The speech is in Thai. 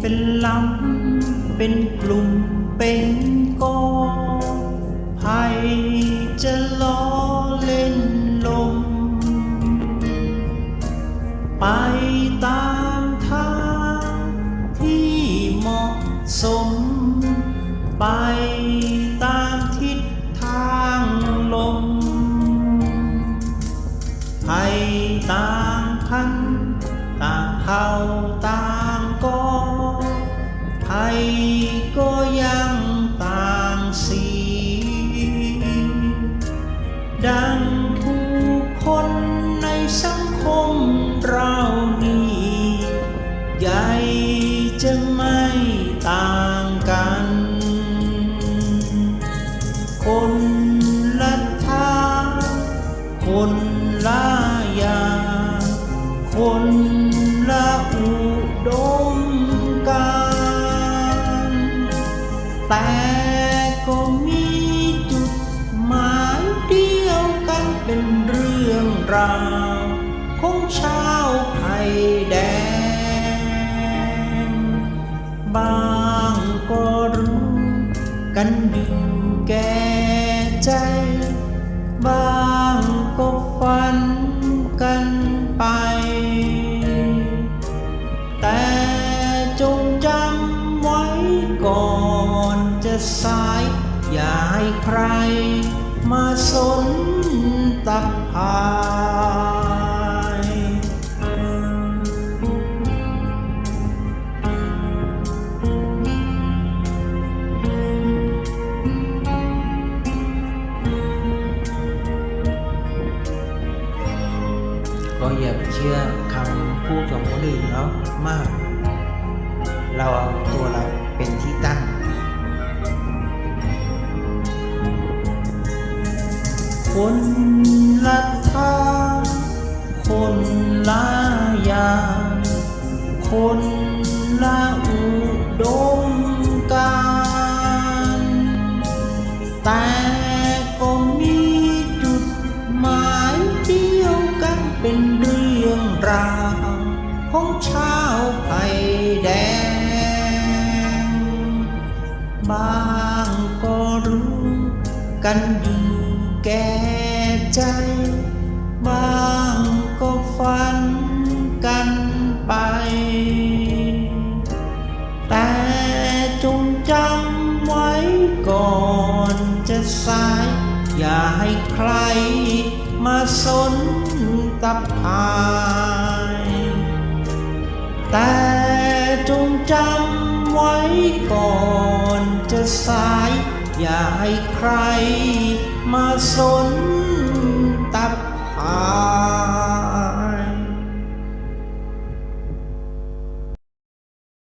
เป็นลำ เป็นกลุ่ม เป็นกองภัยจะล้อเล่นลม ไปตามทางที่เหมาะสม ไปตามทิศทางลมให้ต่างพันต่างเผ่าต่าง ให้ก็ยังต่างสี ดังผู้คนในสังคมเรานี่ใหญ่จะไม่ต่างกัน คนละทางคนละอย่างคน แต่ก็มีจุดหมายเดียวกันเป็นเรื่องราวของชาวไทยแดง บางก็รู้กันดี สาย อย่าให้ใคร มาสนตักพายก็อย่าไปเชื่อคำพูดของคนอื่นเขามาก เรา คนละทางคนละอย่างคนละอุดมการแต่ก็มีจุดหมายเดียวกันเป็นเรื่องราวของชาวไผ่แดง บางก็รู้กันอ สาย อย่าให้ใครมาสนตับพาย แต่จงจำไว้ก่อนจะสาย อย่าให้ใครมาสน